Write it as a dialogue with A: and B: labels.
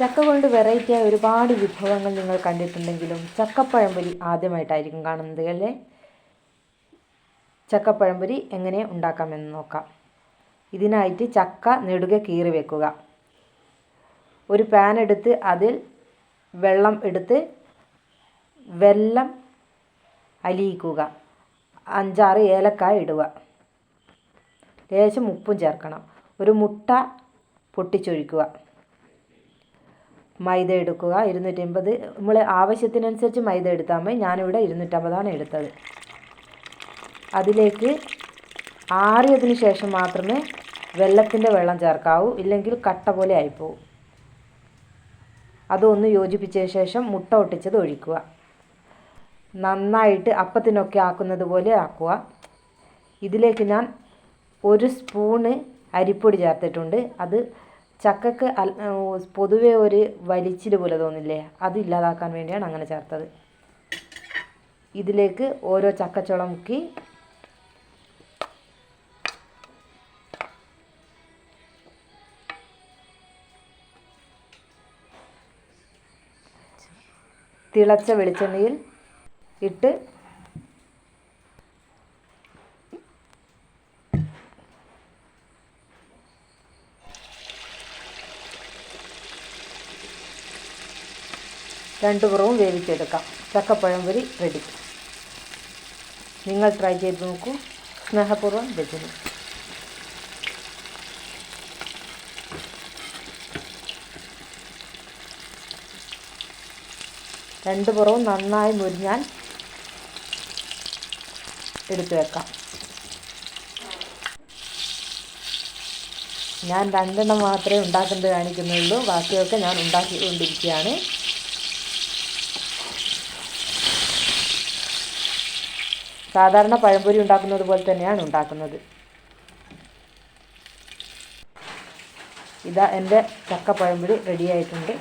A: ചക്ക കൊണ്ട് വെറൈറ്റി ആയ ഒരുപാട് വിഭവങ്ങൾ നിങ്ങൾ കണ്ടിട്ടുണ്ടെങ്കിലും ചക്കപ്പഴംപൊരി ആദ്യമായിട്ടായിരിക്കും കാണുന്നത് അല്ലേ? ചക്കപ്പഴംപൊരി എങ്ങനെ ഉണ്ടാക്കാമെന്ന് നോക്കാം. ഇതിനായിട്ട് ചക്ക നെടുകെ കീറി വെക്കുക. ഒരു പാൻ എടുത്ത് അതിൽ വെള്ളം എടുത്ത് വെല്ലം അലിയിക്കുക. അഞ്ചാറ് ഏലക്കായ ഇടുക. ലേശം ഉപ്പും ചേർക്കണം. ഒരു മുട്ട പൊട്ടിച്ചൊഴിക്കുക. മൈദ എടുക്കുക. ഇരുന്നൂറ്റി അമ്പത് നമ്മൾ ആവശ്യത്തിനനുസരിച്ച് മൈദ എടുത്താൽ മതി. ഞാനിവിടെ ഇരുന്നൂറ്റമ്പതാണ് എടുത്തത്. അതിലേക്ക് ആറിയതിന് ശേഷം മാത്രമേ വെള്ളത്തിന്റെ വെള്ളം ചേർക്കാവൂ. ഇല്ലെങ്കിൽ കട്ട പോലെ ആയിപ്പോവും. അതൊന്ന് യോജിപ്പിച്ച ശേഷം മുട്ട ഒട്ടിച്ചത് ഒഴിക്കുക. നന്നായിട്ട് അപ്പത്തിനൊക്കെ ആക്കുന്നത് പോലെ ആക്കുക. ഇതിലേക്ക് ഞാൻ ഒരു സ്പൂണ് അരിപ്പൊടി ചേർത്തിട്ടുണ്ട്. അത് ചക്കക്ക് പൊതുവേ ഒരു വലിച്ചിൽ പോലെ തോന്നില്ലേ? അത് ഇല്ലാതാക്കാൻ വേണ്ടിയാണ് അങ്ങനെ ചേർത്തത്. ഇതിലേക്ക് ഓരോ ചക്കച്ചുള മുക്കി തിളച്ച വെളിച്ചെണ്ണയിൽ ഇട്ട് രണ്ട് പുറവും വേവിച്ചെടുക്കാം ചക്കപ്പഴംപൊരി റെഡി നിങ്ങൾ ട്രൈ ചെയ്ത് നോക്കൂ. സ്നേഹപൂർവം രജനി രണ്ട് പുറവും നന്നായി മുരിഞ്ഞാൽ എടുത്തു വെക്കാം. ഞാൻ രണ്ടെണ്ണം മാത്രമേ ഉണ്ടാക്കേണ്ടത് കാണിക്കുന്നുള്ളൂ. ബാക്കിയൊക്കെ ഞാൻ ഉണ്ടാക്കിക്കൊണ്ടിരിക്കുകയാണ്. സാധാരണ പഴംപൊരി ഉണ്ടാക്കുന്നത് പോലെ തന്നെയാണ് ഉണ്ടാക്കുന്നത്. ഇതാ എന്റെ ചക്ക പഴംപൊരി റെഡി ആയിട്ടുണ്ട്.